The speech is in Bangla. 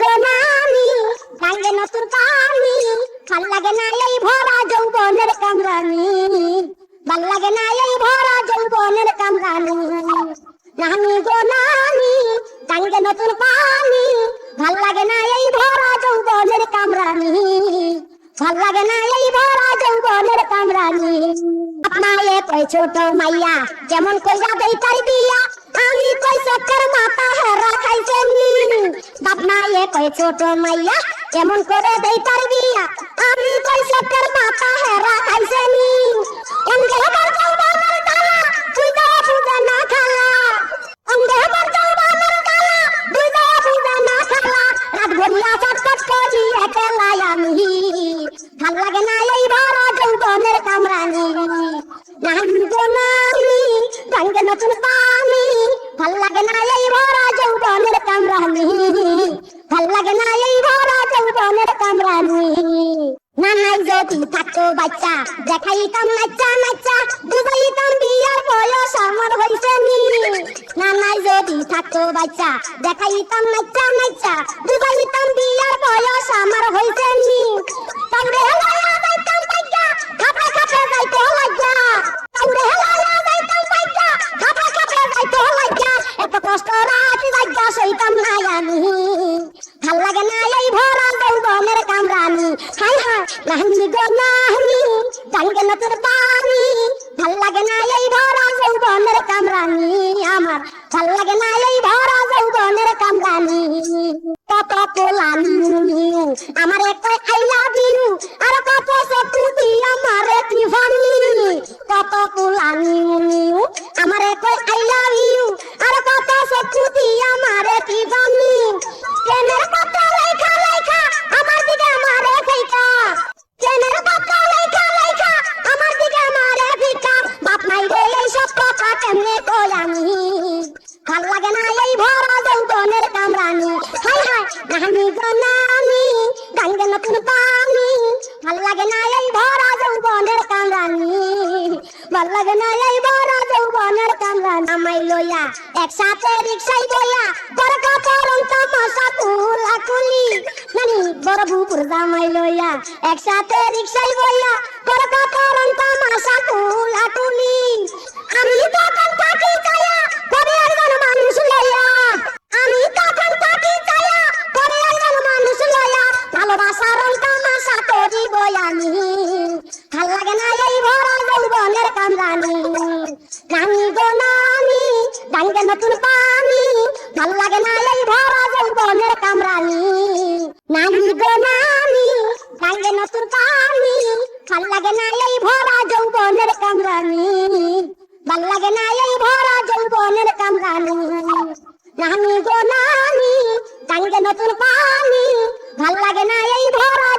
গো নানি গাঙ্গে নতুন পানি ভালো লাগে না এই ভরা যৌবনের কামরানি। ভালো লাগে না এই ভরা যৌবনের কামরানি। নানি গো নানি গাঙ্গে নতুন পানি ভালো লাগে না এই ভরা যৌবনের কামরানি। ভালো লাগে না এই ভরা যৌবনের কামরানি। আপনারে কই ছোট মাইয়া, যেমন কইরা দেই তার বিয়া, আমি কই চক্কর মাথা হেরা খাইছে বাপ মায়ে কই ছোট মাইয়া, যেমন করে দেই তার বিয়া, আমি কই চক্কর মাথা হেরা খাইছে নি। অঙ্গে হবার যৌবনের জ্বালা তুই তো বুঝে না খালা। অঙ্গে হবার যৌবনের জ্বালা তুই তো বুঝে না খালা। রাত ভরিয়া চটচট করি একলাই আমি। ভালো লাগে না এই যৌবনের কামরানি নানি গো নানি গাঙ্গে নতুন পানি ভালো লাগে না এই ভরা যৌবনের কামরানি ভালো লাগে না এই ভরা যৌবনের কামরানি নানাই যদি থাকতো বাচ্চা দেখাইতাম নাচ্চা নাচ্চা বুঝাইতাম বিয়ার বয়স আমার হইছে নি নানাই যদি থাকতো বাচ্চা দেখাইতাম নাচ্চা নাচ্চা বুঝাইতাম বিয়ার বয়স আমার হইছে নি তাইরে লাগা সইতাম না আমি। ভালো লাগে না এই ভরা যৌবনের কামরানি হাই হাই, নাহি গো নাহি গাঙ্গে নতুন পানি ভালো লাগে না এই ভরা যৌবনের কামরানি আমার ভালো লাগে না এই ভরা যৌবনের কামরানি কত পোলানি আমার এক আই লাভ ইউ আর কত দিয়ে আমার টিফানি কত পোলানি আমার এক আই লাভ ইউ আর কত চকু দিয়ে ভালো লাগে না এই ভরা যৌবনের কামরানি। হাই হাই নানি গো নানি গাঙ্গে নতুন পানি। ভালো লাগে না এই ভরা যৌবনের কামরানি। ভালো লাগে না এই ভরা যৌবনের কামরানি। আমাই লইয়া একসাথে রিক্সায় বইয়া কাপড় তামাশা কুলা কুলি নানি, বড় একসাথে বইয়া করিব আমি ভালো লাগে না এই ভরা যৌবনের কামরানি। নানি গো নানি, ডাঙ্গে নতুন পানি। ভালো লাগে না এই ভরা যৌবনের কামরানি। নানি গো নানি, ডাঙ্গে নতুন পানি। ভালো লাগে না এই ভরা যৌবনের কামরানি। ভালো লাগে না এই ভরা যৌবনের কামরানি। নানি গো নানি, ডাঙ্গে নতুন পানি। ভালো লাগে না এই ভরা